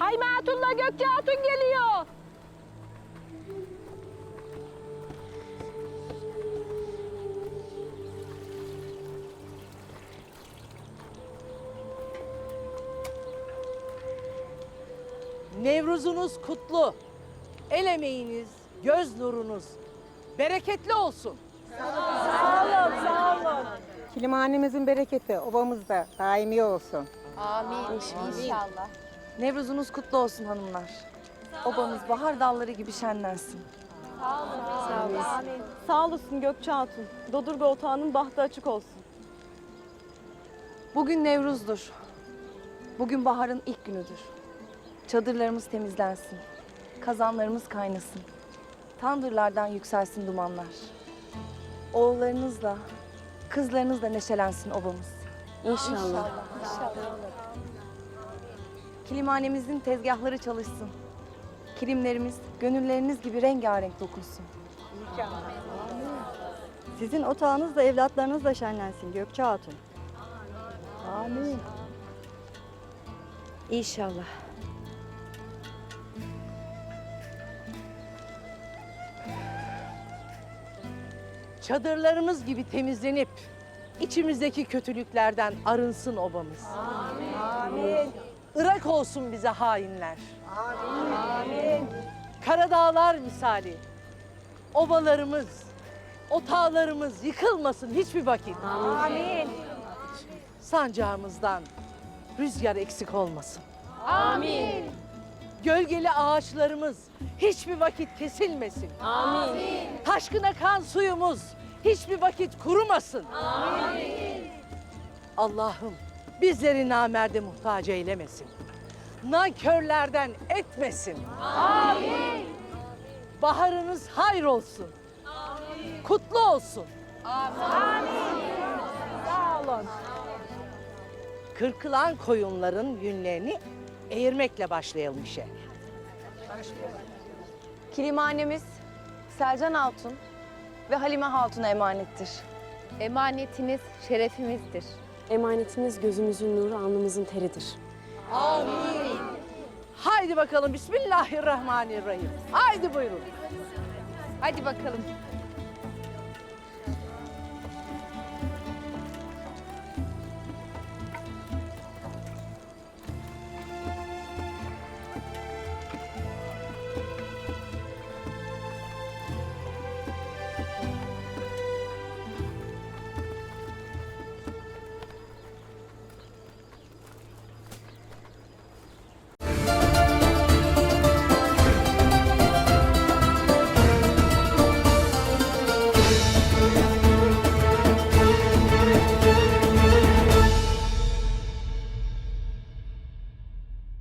Rahime Hatun'la Gökçe Hatun geliyor. Nevruzunuz kutlu. El emeğiniz, göz nurunuz bereketli olsun. Kilimhanemizin bereketi obamızda daimi olsun. Nevruzunuz kutlu olsun hanımlar. Obamız bahar dalları gibi şenlensin. Sağ olasın Gökçe Hatun. Dodurga otağının bahtı açık olsun. Bugün Nevruz'dur. Bugün baharın ilk günüdür. Çadırlarımız temizlensin. Kazanlarımız kaynasın. Tandırlardan yükselsin dumanlar. Oğullarınızla, kızlarınızla neşelensin obamız. İnşallah. Kilimhanemizin tezgahları çalışsın. Kilimlerimiz gönülleriniz gibi rengarenk dokunsun. Sizin otağınız da evlatlarınız da şenlensin Gökçe Hatun. İnşallah. Çadırlarımız gibi temizlenip içimizdeki kötülüklerden arınsın obamız. Amin. Irak olsun bize hainler. Amin. Karadağlar misali. Obalarımız, otağlarımız yıkılmasın hiçbir vakit. Amin. Sancağımızdan rüzgar eksik olmasın. Amin. Gölgeli ağaçlarımız hiçbir vakit kesilmesin. Taşkın akan suyumuz hiçbir vakit kurumasın. Allah'ım bizleri namerde muhtaç eylemesin. Nankörlerden etmesin. Amin. Baharınız hayır olsun. Kutlu olsun. Amin. Sağ olun. Kırkılan koyunların yünlerini eğirmekle başlayalım işe. Kilimhanemiz Selcan Hatun ve Halime Hatun'a emanettir. Emanetiniz şerefimizdir. Emanetiniz gözümüzün nuru, alnımızın teridir. Haydi bakalım Bismillahirrahmanirrahim. Haydi buyurun. Hadi bakalım.